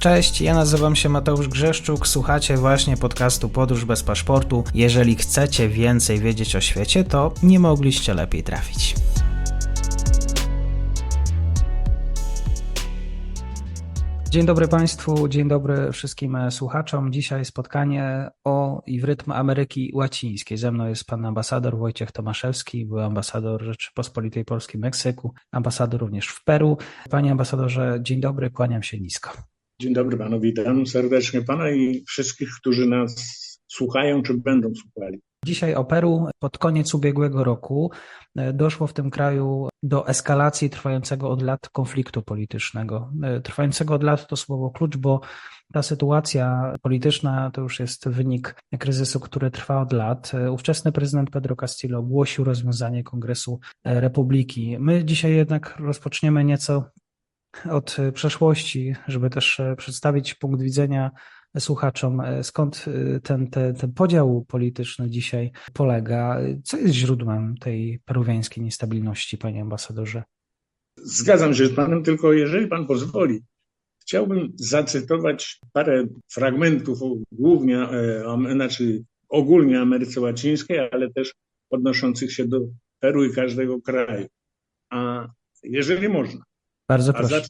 Cześć, ja nazywam się Mateusz Grzeszczuk, słuchacie właśnie podcastu Podróż bez paszportu. Jeżeli chcecie więcej wiedzieć o świecie, to nie mogliście lepiej trafić. Dzień dobry Państwu, dzień dobry wszystkim słuchaczom. Dzisiaj spotkanie o i w rytm Ameryki Łacińskiej. Ze mną jest pan ambasador Wojciech Tomaszewski, był ambasador Rzeczypospolitej Polskiej w Meksyku, ambasador również w Peru. Panie ambasadorze, dzień dobry, kłaniam się nisko. Dzień dobry panu, witam serdecznie pana i wszystkich, którzy nas słuchają czy będą słuchali. Dzisiaj o Peru pod koniec ubiegłego roku e, doszło w tym kraju do eskalacji trwającego od lat konfliktu politycznego. E, trwającego od lat to słowo klucz, bo ta sytuacja polityczna to już jest wynik kryzysu, który trwa od lat. E, ówczesny prezydent Pedro Castillo ogłosił rozwiązanie Kongresu Republiki. My dzisiaj jednak rozpoczniemy nieco od przeszłości, żeby też przedstawić punkt widzenia słuchaczom, e, skąd e, ten, ten, ten podział polityczny dzisiaj polega. Co jest źródłem tej peruwiańskiej niestabilności, panie ambasadorze? Zgadzam się z panem, tylko jeżeli pan pozwoli, chciałbym zacytować parę fragmentów, głównie, e, znaczy ogólnie Ameryce Łacińskiej, ale też odnoszących się do Peru i każdego kraju. A jeżeli można. Bardzo proszę.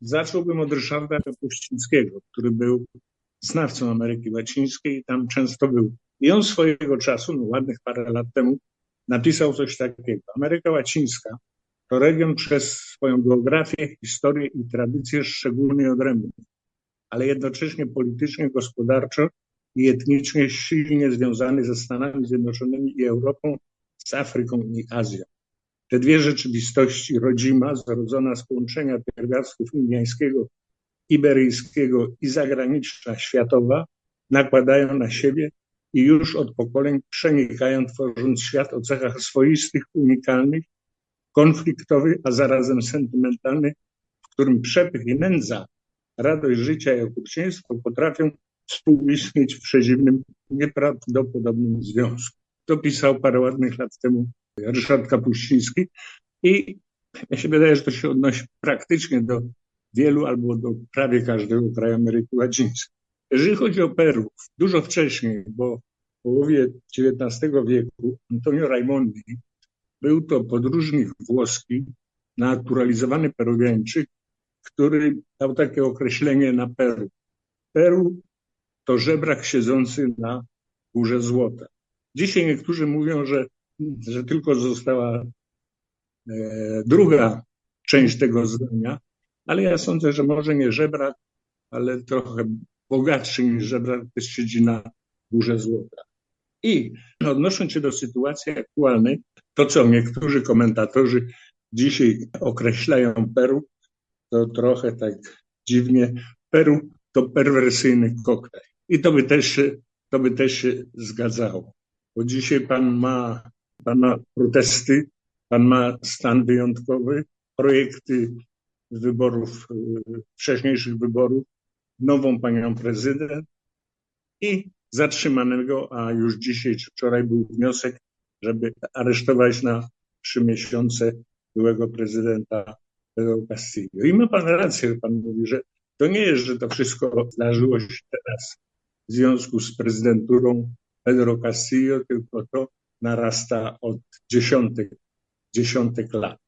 Zacząłbym od Ryszarda Kapuścińskiego, który był znawcą Ameryki Łacińskiej, tam często był. I on swojego czasu, no ładnych parę lat temu, napisał coś takiego. Ameryka Łacińska to region przez swoją geografię, historię i tradycję szczególnie odrębny, ale jednocześnie politycznie, gospodarczo i etnicznie silnie związany ze Stanami Zjednoczonymi i Europą, z Afryką i Azją. Te dwie rzeczywistości, rodzima, zrodzona z połączenia pierwiastków indiańskiego iberyjskiego i zagraniczna światowa nakładają na siebie i już od pokoleń przenikają, tworząc świat o cechach swoistych, unikalnych, konfliktowy, a zarazem sentymentalny, w którym przepych i nędza, radość życia i okrucieństwo potrafią współistnieć w przedziwnym, nieprawdopodobnym związku. To pisał parę ładnych lat temu Ryszard Kapuściński i ja się wydaje, że to się odnosi praktycznie do wielu albo do prawie każdego kraju Ameryki Łacińskiej. Jeżeli chodzi o Peru, dużo wcześniej, bo w połowie XIX wieku Antonio Raimondi był to podróżnik włoski, naturalizowany Peruwiańczyk, który dał takie określenie na Peru. Peru to żebrak siedzący na górze złota. Dzisiaj niektórzy mówią, że, że tylko została e, druga część tego zdania, ale ja sądzę, że może nie żebrak, ale trochę bogatszy niż żebrak też siedzi na górze złota. I odnosząc się do sytuacji aktualnej, to co niektórzy komentatorzy dzisiaj określają Peru, to trochę tak dziwnie. Peru to perwersyjny koktajl. I to by też to by też się zgadzało. Bo dzisiaj pan ma, pan ma protesty, pan ma stan wyjątkowy, projekty wyborów, y, wcześniejszych wyborów, nową panią prezydent i zatrzymanego, a już dzisiaj czy wczoraj był wniosek, żeby aresztować na trzy miesiące byłego prezydenta Pedro Castillo. I ma pan rację, pan mówi, że to nie jest, że to wszystko zdarzyło się teraz w związku z prezydenturą Pedro Castillo, tylko to narasta od dziesiątek, dziesiątek lat.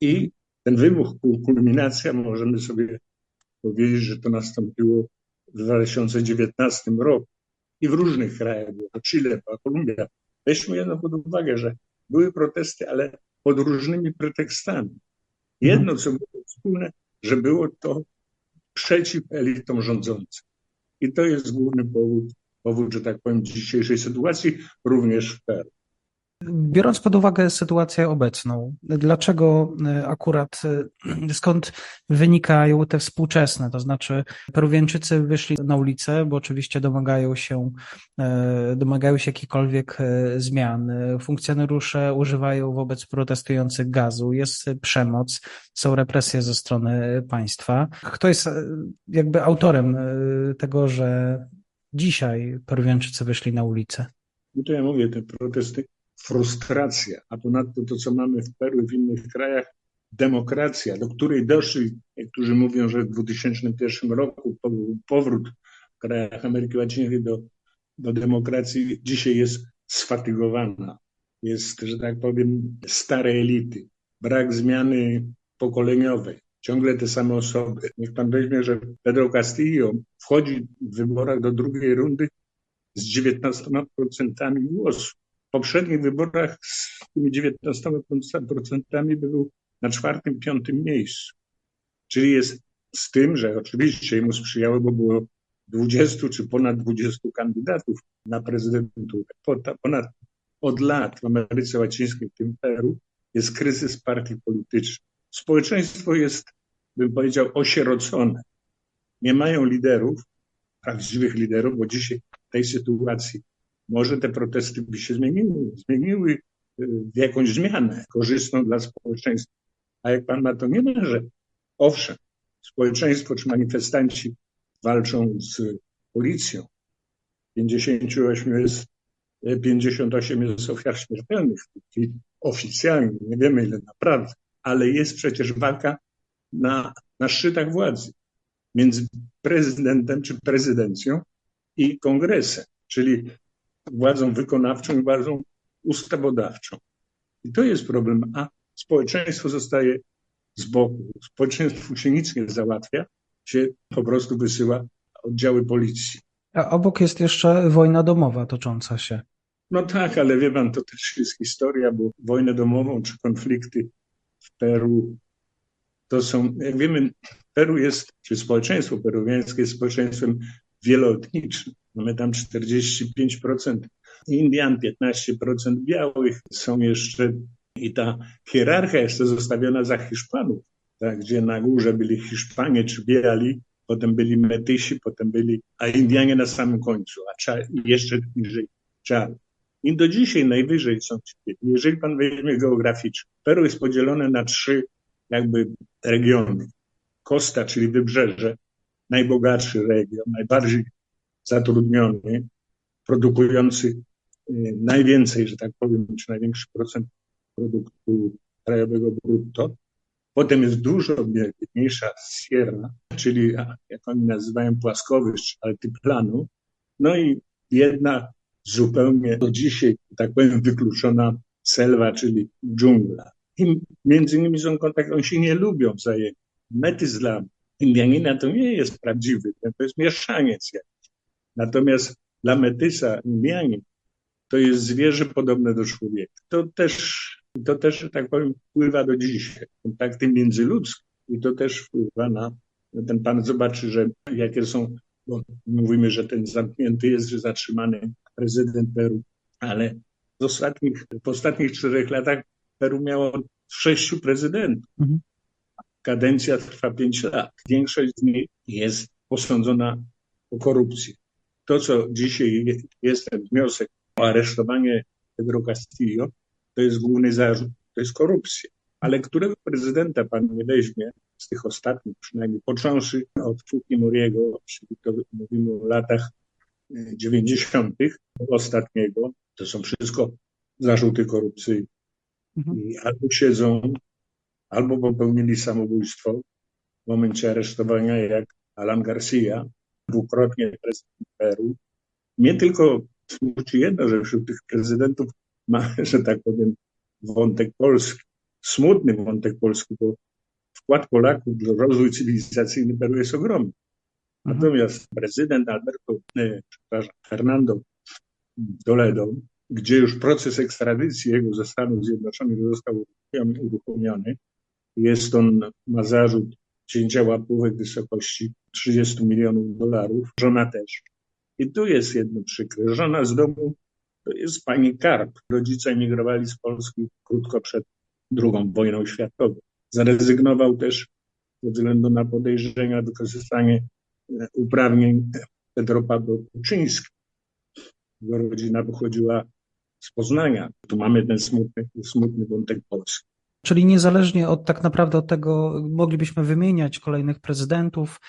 I ten wybuch, kulminacja, możemy sobie powiedzieć, że to nastąpiło w 2019 roku i w różnych krajach, było Chile, była Kolumbia. Weźmy jedno pod uwagę, że były protesty, ale pod różnymi pretekstami. Jedno, co było wspólne, że było to przeciw elitom rządzącym. I to jest główny powód, powód, że tak powiem, dzisiejszej sytuacji, również w Peru. Biorąc pod uwagę sytuację obecną, dlaczego e, akurat, e, skąd wynikają te współczesne, to znaczy Peruwiańczycy wyszli na ulicę, bo oczywiście domagają się, e, domagają się jakichkolwiek zmian. Funkcjonariusze używają wobec protestujących gazu, jest przemoc, są represje ze strony państwa. Kto jest jakby autorem tego, że dzisiaj Peruwiańczycy wyszli na ulicę? No to ja mówię, te protesty frustracja, a ponadto to, co mamy w Peru i w innych krajach, demokracja, do której doszli, niektórzy mówią, że w 2001 roku powrót w krajach Ameryki Łacińskiej do, do demokracji, dzisiaj jest sfatygowana. Jest, że tak powiem, stare elity, brak zmiany pokoleniowej, ciągle te same osoby. Niech pan weźmie, że Pedro Castillo wchodzi w wyborach do drugiej rundy z 19% głosów. W poprzednich wyborach z tymi 19% był na czwartym, piątym miejscu. Czyli jest z tym, że oczywiście mu sprzyjało, bo było 20 czy ponad 20 kandydatów na prezydenturę. Ponad od lat w Ameryce Łacińskiej, w tym Peru, jest kryzys partii politycznych. Społeczeństwo jest, bym powiedział, osierocone. Nie mają liderów, prawdziwych liderów, bo dzisiaj w tej sytuacji może te protesty by się zmieniły, zmieniły y, w jakąś zmianę korzystną dla społeczeństwa. A jak pan ma to nie że owszem, społeczeństwo czy manifestanci walczą z policją. 58 jest, 58 jest ofiar śmiertelnych, oficjalnie, nie wiemy ile naprawdę, ale jest przecież walka na, na szczytach władzy między prezydentem czy prezydencją i kongresem, czyli władzą wykonawczą i władzą ustawodawczą. I to jest problem, a społeczeństwo zostaje z boku. Społeczeństwu się nic nie załatwia, się po prostu wysyła oddziały policji. A obok jest jeszcze wojna domowa tocząca się. No tak, ale wie pan, to też jest historia, bo wojnę domową czy konflikty Peru to są, jak wiemy, Peru jest, czy społeczeństwo peruwiańskie jest społeczeństwem wieloetnicznym. Mamy tam 45% Indian, 15% białych. Są jeszcze i ta hierarchia jest zostawiona za Hiszpanów, tak, gdzie na górze byli Hiszpanie czy biali, potem byli Metysi, potem byli, a Indianie na samym końcu, a jeszcze niżej czarni. I do dzisiaj najwyżej są ci. Jeżeli pan weźmie geograficznie, Peru jest podzielone na trzy jakby regiony. Costa, czyli wybrzeże, najbogatszy region, najbardziej zatrudniony, produkujący y, najwięcej, że tak powiem, czy największy procent produktu krajowego brutto. Potem jest dużo mniejsza Sierra, czyli jak oni nazywają płaskowyż, altiplanu. No i jedna zupełnie do dzisiaj, tak powiem, wykluczona selwa, czyli dżungla. I między nimi są kontakty, oni się nie lubią wzajemnie. Metyz dla Indianina to nie jest prawdziwy, to jest mieszaniec jakiś. Natomiast dla Metysa Indianin to jest zwierzę podobne do człowieka. To też, to też, tak powiem, wpływa do dzisiaj. Kontakty międzyludzkie i to też wpływa na, ten pan zobaczy, że jakie są, bo mówimy, że ten zamknięty jest, że zatrzymany prezydent Peru, ale w ostatnich, w ostatnich czterech latach Peru miało sześciu prezydentów. Mhm. Kadencja trwa pięć lat. Większość z nich jest posądzona o korupcję. To, co dzisiaj jest ten wniosek o aresztowanie Pedro Castillo, to jest główny zarzut, to jest korupcja. Ale którego prezydenta pan nie weźmie z tych ostatnich, przynajmniej począwszy od Fukimoriego, czyli to mówimy o latach 90. ostatniego, to są wszystko zarzuty korupcyjne. Mhm. I albo siedzą, albo popełnili samobójstwo w momencie aresztowania, jak Alan Garcia, dwukrotnie prezydent Peru. Nie tylko smuci jedno, że wśród tych prezydentów ma, że tak powiem, wątek polski, smutny wątek polski, bo wkład Polaków w rozwój cywilizacyjny Peru jest ogromny. Mhm. Natomiast prezydent Alberto, nie, przepraszam, Fernando Toledo, gdzie już proces ekstradycji jego ze Stanów Zjednoczonych został uruchomiony, jest on, ma zarzut cięcia łapówek w wysokości 30 milionów dolarów, żona też. I tu jest jedno przykre. Żona z domu to jest pani Karp. Rodzice emigrowali z Polski krótko przed II wojną światową. Zarezygnował też ze względu na podejrzenia wykorzystanie e, uprawnień Pedro Pablo Kuczyński. Jego rodzina pochodziła z Poznania. Tu mamy ten smutny, smutny wątek Polski. Czyli niezależnie od tak naprawdę od tego, moglibyśmy wymieniać kolejnych prezydentów,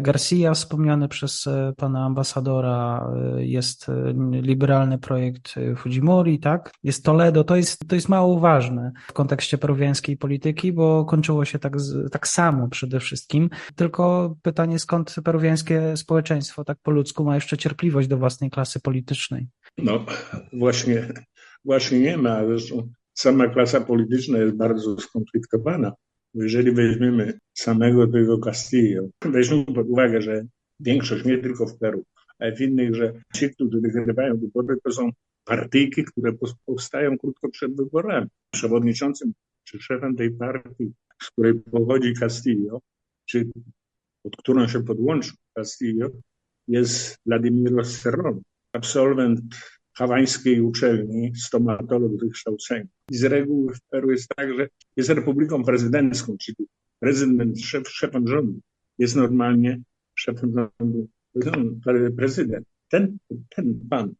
Garcia, wspomniany przez pana ambasadora, jest liberalny projekt Fujimori, tak? Jest Toledo, to jest, to jest mało ważne w kontekście peruwiańskiej polityki, bo kończyło się tak, tak samo przede wszystkim. Tylko pytanie, skąd peruwiańskie społeczeństwo tak po ludzku ma jeszcze cierpliwość do własnej klasy politycznej? No właśnie, właśnie nie ma. Sama klasa polityczna jest bardzo skonfliktowana. Jeżeli weźmiemy samego tego Castillo, weźmiemy pod uwagę, że większość, nie tylko w Peru, ale w innych, że ci, którzy wygrywają wybory, to są partyjki, które powstają krótko przed wyborami. Przewodniczącym czy szefem tej partii, z której pochodzi Castillo, czy pod którą się podłączył Castillo, jest Vladimiro Serrón, absolwent hawańskiej uczelni, stomatolog wykształcenia. I z reguły w Peru jest tak, że jest republiką prezydencką, czyli prezydent, szef, szefem rządu jest normalnie szefem rządu prezydent. Ten, ten pan,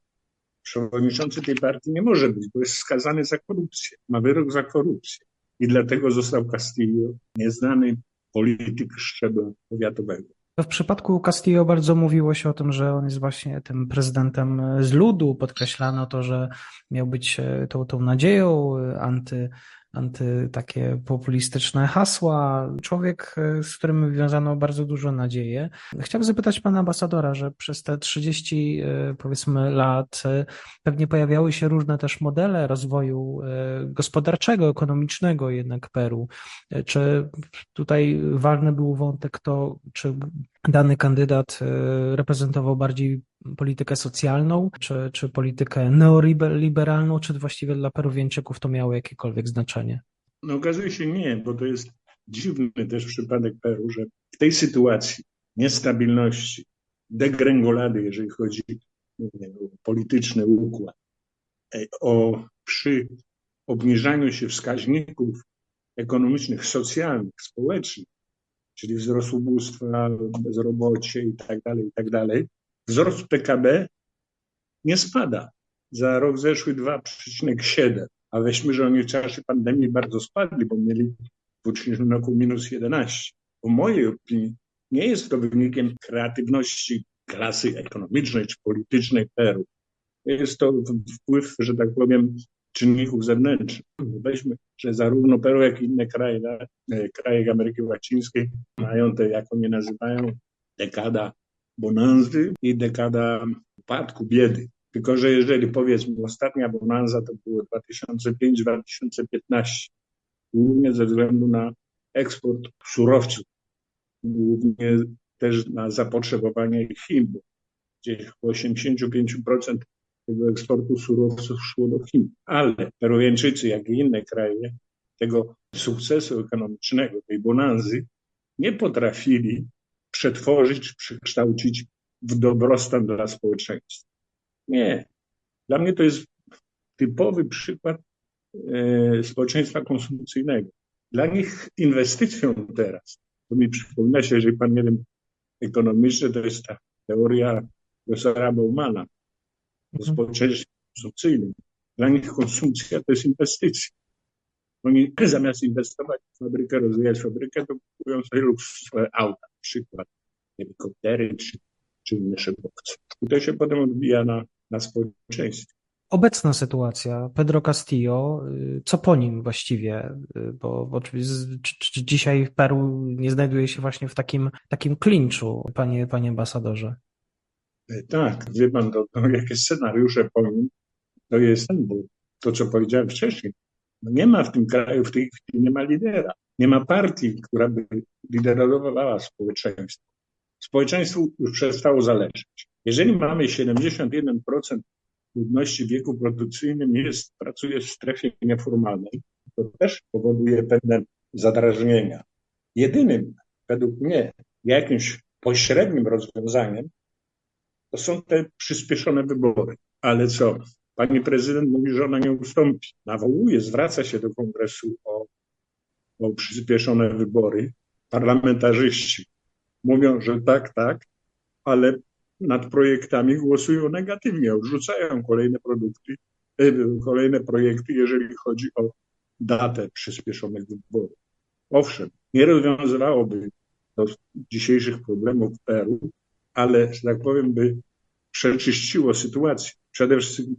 przewodniczący tej partii nie może być, bo jest skazany za korupcję, ma wyrok za korupcję. I dlatego został Castillo nieznany polityk szczebla powiatowego. W przypadku Castillo bardzo mówiło się o tym, że on jest właśnie tym prezydentem z ludu. Podkreślano to, że miał być e, tą, tą nadzieją e, anty, anty takie populistyczne hasła. Człowiek, e, z którym wiązano bardzo dużo nadzieję. Chciałbym zapytać pana ambasadora, że przez te 30 e, powiedzmy lat e, pewnie pojawiały się różne też modele rozwoju gospodarczego, ekonomicznego jednak Peru. Czy tutaj ważny był wątek to, czy dany kandydat reprezentował bardziej politykę socjalną, czy, czy politykę neoliberalną, czy właściwie dla Peruwieńczyków to miało jakiekolwiek znaczenie? No okazuje się nie, bo to jest dziwny też przypadek Peru, że w tej sytuacji niestabilności, degrengolady, jeżeli chodzi o polityczny układ, e, o przy obniżaniu się wskaźników ekonomicznych, socjalnych, społecznych, czyli wzrost ubóstwa, bezrobocie i tak dalej, i tak wzrost PKB nie spada. Za rok zeszły 2,7, a weźmy, że oni w czasie pandemii bardzo spadli, bo mieli w 2000 roku minus 11. W mojej opinii nie jest to wynikiem kreatywności klasy ekonomicznej czy politycznej Peru. Jest to wpływ, że tak powiem, czynników zewnętrznych. Weźmy, że zarówno Peru, jak i inne kraje, kraje Ameryki Łacińskiej mają te, jak oni nazywają, dekada bonanzy i dekada upadku, biedy. Tylko, że jeżeli powiedzmy ostatnia bonanza to było 2005-2015, głównie ze względu na eksport surowców, głównie też na zapotrzebowanie Chin, gdzie 85% tego eksportu surowców szło do Chin. Ale Peruwiańczycy, jak i inne kraje, tego sukcesu ekonomicznego, tej bonanzy, nie potrafili przetworzyć, przekształcić w dobrostan dla społeczeństwa. Nie. Dla mnie to jest typowy przykład e, społeczeństwa konsumpcyjnego. Dla nich inwestycją teraz, to mi przypomina się, jeżeli pan nie wiem, ekonomiczny, to jest ta teoria profesora Baumana mhm. społeczeństwie konsumpcyjnym. Dla nich konsumpcja to jest inwestycja. Oni zamiast inwestować w fabrykę, rozwijać fabrykę, to kupują sobie luksusowe auta, na przykład helikoptery czy, czy inne szybowce. I to się potem odbija na, na społeczeństwie. Obecna sytuacja, Pedro Castillo, y, co po nim właściwie? Y, bo, bo czy, czy dzisiaj Peru nie znajduje się właśnie w takim, takim klinczu, panie, panie ambasadorze? E, tak, wie pan, to, to jakie scenariusze po nim, to jest ten, bo to, co powiedziałem wcześniej, no nie ma w tym kraju w tej chwili, nie ma lidera. Nie ma partii, która by liderowała społeczeństwo. Społeczeństwu już przestało zależeć. Jeżeli mamy 71% ludności w wieku produkcyjnym jest, pracuje w strefie nieformalnej, to też powoduje pewne zadrażnienia. Jedynym, według mnie, jakimś pośrednim rozwiązaniem to są te przyspieszone wybory. Ale co? Pani prezydent mówi, że ona nie ustąpi. Nawołuje, zwraca się do kongresu o, o przyspieszone wybory. Parlamentarzyści mówią, że tak, tak, ale nad projektami głosują negatywnie, odrzucają kolejne produkty, e, kolejne projekty, jeżeli chodzi o datę przyspieszonych wyborów. Owszem, nie rozwiązywałoby do dzisiejszych problemów Peru, ale, że tak powiem, by przeczyściło sytuację, przede wszystkim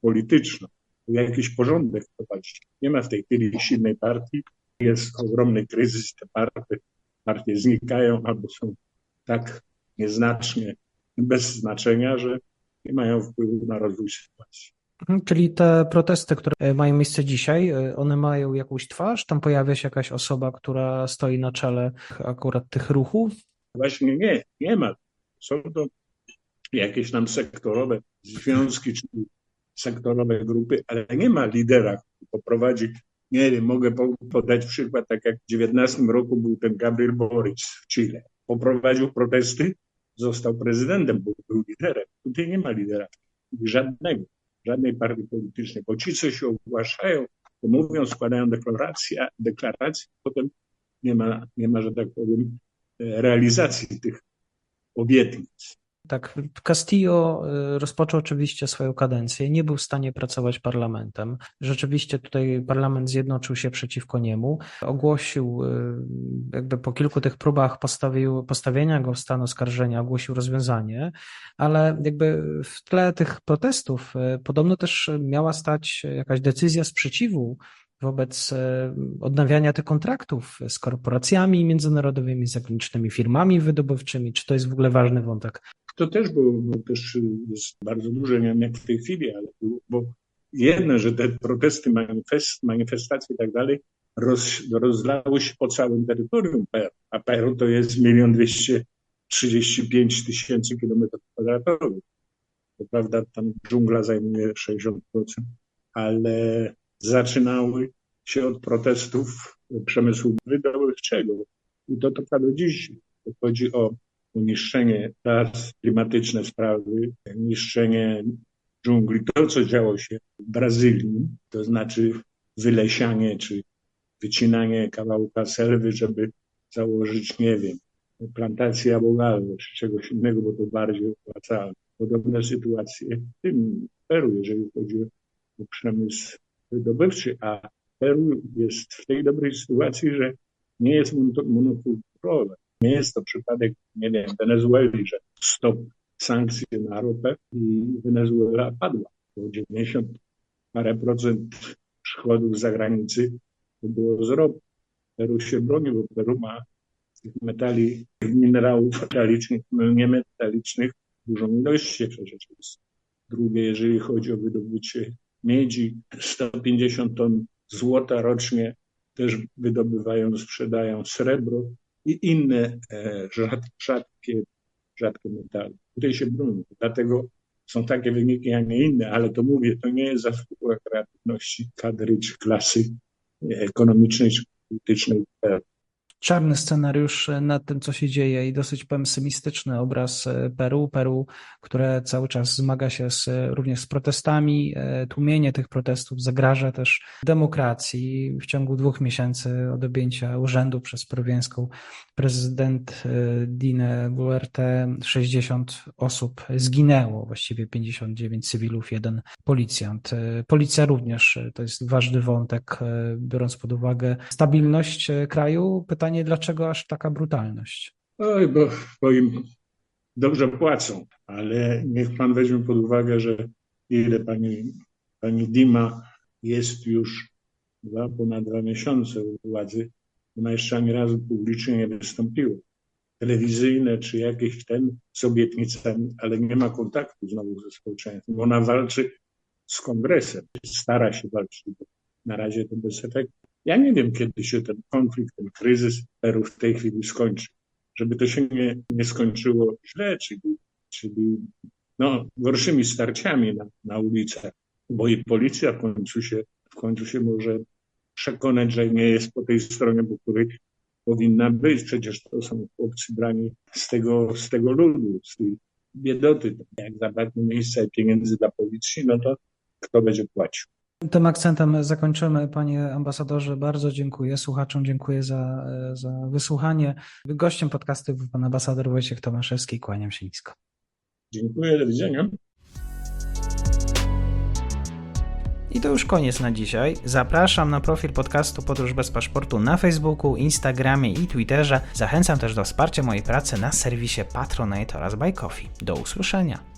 polityczną, jakiś porządek wprowadzić. Nie ma w tej chwili silnej partii, jest ogromny kryzys, te partie, partie znikają albo są tak nieznacznie bez znaczenia, że nie mają wpływu na rozwój sytuacji. Mhm, Czyli te protesty, które mają miejsce dzisiaj, y, one mają jakąś twarz? Tam pojawia się jakaś osoba, która stoi na czele akurat tych ruchów? Właśnie nie, nie ma. Są to jakieś tam sektorowe związki czy sektorowe grupy, ale nie ma lidera, który poprowadzi. Nie wiem, mogę podać przykład, tak jak w 19 roku był ten Gabriel Boric w Chile. Poprowadził protesty, został prezydentem, bo był liderem. Tutaj nie ma lidera, żadnego, żadnej partii politycznej, bo ci, co się ogłaszają, to mówią, składają deklaracje, deklaracje, potem nie ma, nie ma, że tak powiem, realizacji tych obietnic. Tak, Castillo y, rozpoczął oczywiście swoją kadencję, nie był w stanie pracować parlamentem. Rzeczywiście tutaj parlament zjednoczył się przeciwko niemu. Ogłosił, y, jakby po kilku tych próbach postawił, postawienia go w stan oskarżenia, ogłosił rozwiązanie, ale jakby w tle tych protestów y, podobno też miała stać jakaś decyzja sprzeciwu wobec odnawiania tych kontraktów z korporacjami międzynarodowymi, z zagranicznymi firmami wydobywczymi. Czy to jest w ogóle ważny wątek? To też było, bo też jest bardzo duże, nie wiem jak w tej chwili, ale bo jedno, że te protesty, manifest, manifestacje i tak dalej roz, rozlały się po całym terytorium Peru, a Peru to jest milion dwieście trzydzieści pięć tysięcy kilometrów kwadratowych. To prawda, tam dżungla zajmuje 60%, ale zaczynały się od protestów przemysłu wydobywczego. I to trwa do dziś. Chodzi o niszczenie raz klimatyczne sprawy, niszczenie dżungli. To, co działo się w Brazylii, to znaczy wylesianie czy wycinanie kawałka selwy, żeby założyć, nie wiem, plantację abogalną czy czegoś innego, bo to bardziej opłacalne. Podobne sytuacje w tym Peru, jeżeli chodzi o przemysł wydobywczy, a Peru jest w tej dobrej sytuacji, że nie jest monokulturowe. Nie jest to przypadek, nie wiem, Wenezueli, że stop sankcji na ropę i Wenezuela padła. Bo 90 parę procent przychodów z zagranicy to było z ropy. Peru się broni, bo Peru ma tych metali, minerałów metalicznych, no niemetalicznych dużą ilość przecież. Drugie, jeżeli chodzi o wydobycie miedzi, 150 ton złota rocznie też wydobywają, sprzedają srebro i inne e, rzadkie, rzadkie metale. Tutaj się broni. Dlatego są takie wyniki, a nie inne, ale to mówię, to nie jest zasługa kreatywności kadry czy klasy ekonomicznej czy politycznej czarny scenariusz nad tym, co się dzieje i dosyć pesymistyczny obraz e, Peru. Peru, które cały czas zmaga się z, również z protestami. E, tłumienie tych protestów zagraża też demokracji. W ciągu dwóch miesięcy od objęcia urzędu przez peruwiańską prezydent e, Dine Boluarte 60 osób zginęło, właściwie 59 cywilów, jeden policjant. Policja również to jest ważny wątek, biorąc pod uwagę stabilność kraju. Pytanie pytanie, dlaczego aż taka brutalność? Oj, bo, bo im dobrze płacą, ale niech pan weźmie pod uwagę, że ile pani, pani Dima jest już dwa, ponad dwa miesiące u władzy, ona jeszcze ani razu publicznie nie wystąpiła. Telewizyjne czy jakieś ten z obietnicami, ale nie ma kontaktu znowu ze społeczeństwem. Ona walczy z kongresem, stara się walczyć. Na razie to bez efektu. Ja nie wiem, kiedy się ten konflikt, ten kryzys Peru w tej chwili skończy. Żeby to się nie, nie skończyło źle, czyli, czyli no, gorszymi starciami na, na ulicach, bo i policja w końcu się, w końcu się może przekonać, że nie jest po tej stronie, po której powinna być. Przecież to są chłopcy brani z tego, z tego ludu, z tej biedoty. Jak zabraknie miejsca i pieniędzy dla policji, no to kto będzie płacił? Tym akcentem zakończymy, panie ambasadorze. Bardzo dziękuję. Słuchaczom dziękuję za, za wysłuchanie. Gościem podcastu był pan ambasador Wojciech Tomaszewski. Kłaniam się nisko. Dziękuję, do widzenia. I to już koniec na dzisiaj. Zapraszam na profil podcastu Podróż bez paszportu na Facebooku, Instagramie i Twitterze. Zachęcam też do wsparcia mojej pracy na serwisie Patronite oraz Buy Coffee. Do usłyszenia.